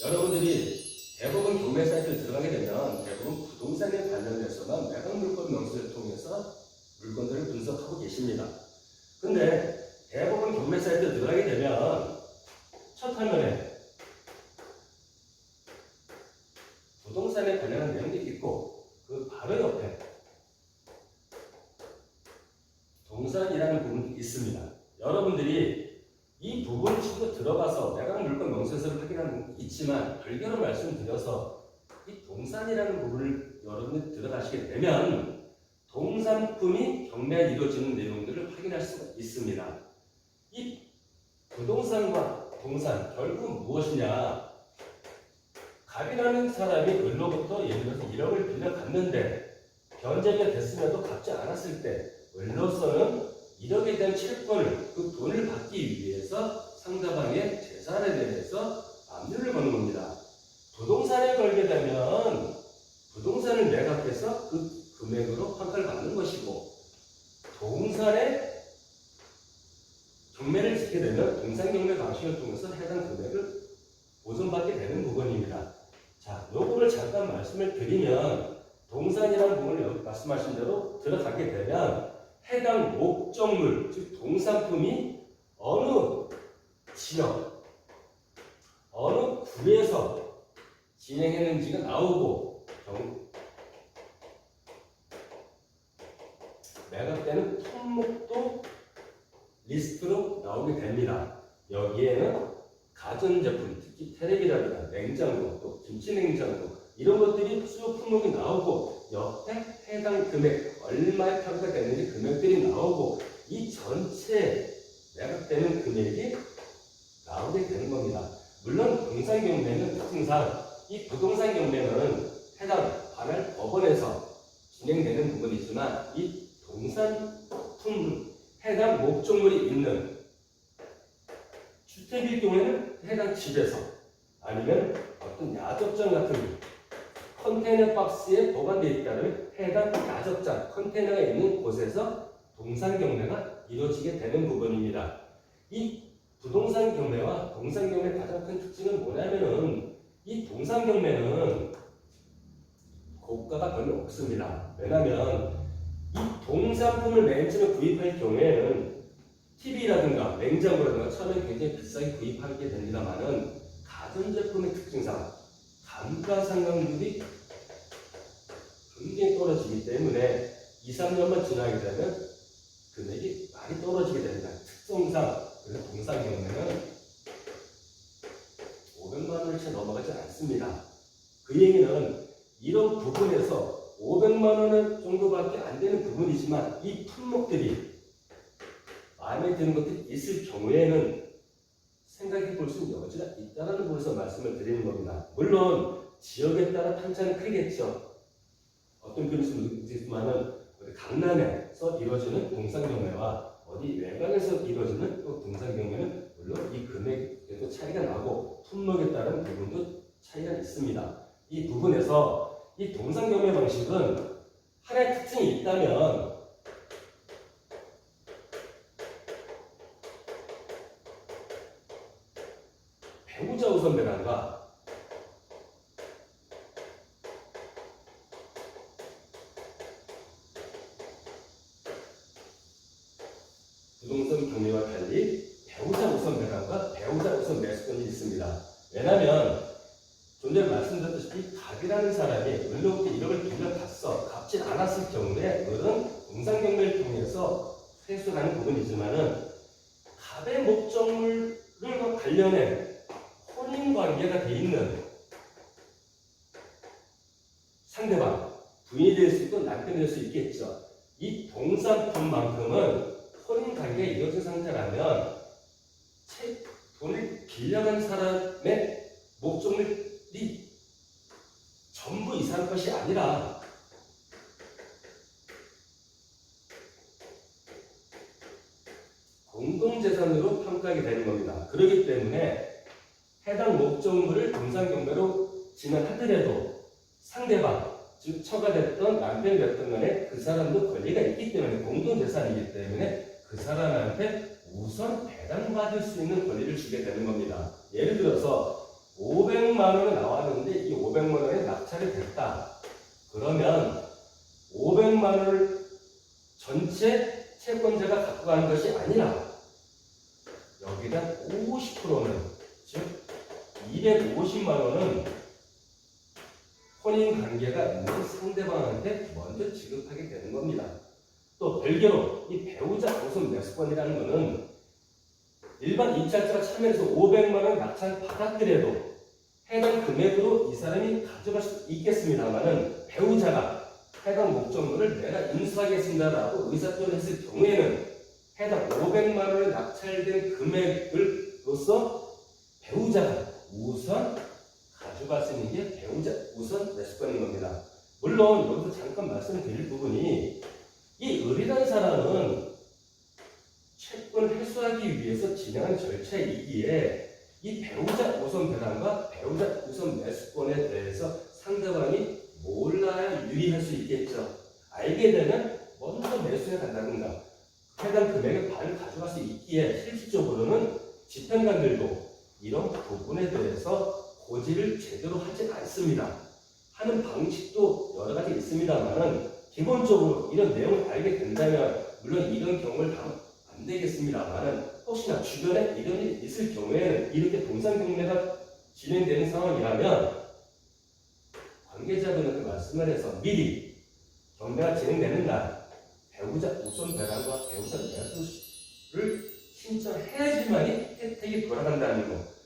여러분들이 대부분 경매 사이트를 들어가게 되면 대부분 부동산에 관련해서만 매각 물건 명세를 통해서 물건들을 분석하고 계십니다. 근데 대부분 경매 사이트 들어가게 되면 첫 화면에 부동산에 관련한 내용이 있고 그 바로 옆에 동산이라는 부분이 있습니다. 여러분들이 이 부분을 치고 들어가서 매각 물건 명세서를 확인하는 있지만 별개로 말씀드려서 이 동산이라는 부분을 여러분이 들어가시게 되면 동산품이 경매가 이루어지는 내용들을 확인할 수가 있습니다. 이 부동산과 동산 결국은 무엇이냐? 갑이라는 사람이 을로부터 예를 들어서 1억을 빌려 갔는데 변제가 됐음에도 갚지 않았을 때 을로서는 1억에 대한 채권을 그 돈을 받기 위해서 상대방의 재산에 대해서 압류를 거는 겁니다. 부동산에 걸게 되면 부동산을 매각해서 그 금액으로 환가를 받는 것이고 동산에 경매를 짓게 되면 동산 경매 방식을 통해서 해당 금액을 보존받게 되는 부분입니다. 자, 요거를 잠깐 말씀을 드리면 동산이라는 부분을 말씀하신 대로 들어가게 되면 해당 목적물, 즉 동산품이 어느 지역, 어느 구에서 진행했는지가 나오고 경- 매각되는 품목도 리스트로 나오게 됩니다. 여기에는 가전제품, 특히 텔레비라든가 냉장고, 또 김치냉장고 이런 것들이 수요 품목이 나오고 옆에 해당 금액 얼마에 평가되는지 금액들이 나오고 이 전체 매각되는 금액이 나오게 되는 겁니다. 물론 부동산 경매는 특징상 이 부동산 경매는 해당 관할 법원에서 진행되는 부분이지만 이 동산품 해당 목적물이 있는 주택일 경우에는 해당 집에서 아니면 어떤 야적장 같은 컨테이너 박스에 보관되어 있다면 해당 야적장 컨테이너가 있는 곳에서 동산 경매가 이루어지게 되는 부분입니다. 이 부동산 경매와 동산 경매 가장 큰 특징은 뭐냐면은 이 동산 경매는 고가가 별로 없습니다. 왜냐하면 이 동산품을 맨 처음에 구입할 경우에는 TV라든가 냉장고라든가 처음에 굉장히 비싸게 구입하게 됩니다만은 때문에 2, 3년만 지나게 되면 금액이 많이 떨어지게 됩니다. 특성상 그래서 동산 경매는 500만 원을 채 넘어가지 않습니다. 그 얘기는 이런 부분에서 500만 원 정도밖에 안 되는 부분이지만 이 품목들이 마음에 드는 것들이 있을 경우에는 생각해 볼 수 있는 여지가 있다는 부분에서 말씀을 드리는 겁니다. 물론 지역에 따라 편차는 크겠죠. 어떤 분이 있지만은 강남에서 이루어지는 동산 경매와 어디 외곽에서 이루어지는 또 동산 경매는 물론 이 금액에도 차이가 나고 품목에 따른 부분도 차이가 있습니다. 이 부분에서 이 동산 경매 방식은 하나의 특징이 있다면 배우자 우선 배당과 부동산 경매와 달리 배우자 우선 배당과 배우자 우선 매수권이 있습니다. 왜냐하면 좀 전에 말씀드렸다시피 갑이라는 사람이 을로부터 1억을 빌려갔어 갚지 않았을 경우에 을은 동산 경매를 통해서 회수하는 부분이지만은 갑의 목적물과 관련해 혼인 관계가 돼 있는 상대방 부인이 될 수 있고 남편이 될 수 있겠죠. 이 동산품만큼은 혼인 관계가 이루어진 상태라면 채- 돈을 빌려간 사람의 목적물이 전부 이사할 것이 아니라 공동재산으로 평가하게 되는 겁니다. 그렇기 때문에 해당 목적물을 동산경매로 진행하더라도 상대방, 즉 처가됐던 남편이 됐던 간에 그 사람도 권리가 있기 때문에 공동재산이기 때문에 그 사람한테 우선 배당받을 수 있는 권리를 주게 되는 겁니다. 예를 들어서 500만 500만 원이 나왔는데 이 500만 원이 낙찰이 됐다. 그러면 500만 원을 전체 채권자가 갖고 가는 것이 아니라 여기다 50%는 즉 250만 원은 혼인 관계가 있는 상대방한테 먼저 지급하게 되는 겁니다. 또 별개로 이 배우자 우선 매수권이라는 것은 일반 입찰자가 참여해서 500만 원 낙찰 받았더라도 해당 금액으로 이 사람이 가져갈 수 있겠습니다만은 배우자가 해당 목적물을 내가 인수하겠습니다라고 의사표를 했을 경우에는 해당 500만 원에 낙찰된 금액을로서 배우자가 우선 가져갈 수 있는 게 배우자 우선 매수권인 겁니다. 물론 여기서 잠깐 말씀드릴 부분이 이 을이라는 사람은 채권 회수하기 위해서 진행한 절차이기에 이 배우자 우선 배당과 배우자 우선 매수권에 대해서 상대방이 몰라야 유리할 수 있겠죠. 알게 되면 먼저 매수해 간다든가 해당 금액의 반을 가져갈 수 있기에 실질적으로는 집행관들도 이런 부분에 대해서 고지를 제대로 하지 않습니다. 하는 방식도 여러 가지 있습니다만은 기본적으로 이런 내용을 알게 된다면 물론 이런 경우를 다안 되겠습니다만은 혹시나 주변에 이런 일이 있을 경우에는 이렇게 동상 경매가 진행되는 상황이라면 관계자분한테 말씀을 해서 미리 경매가 진행되는 날 배우자 우선 배당과 배우자 매수를 신청해야지만이 혜택이 돌아간다는 거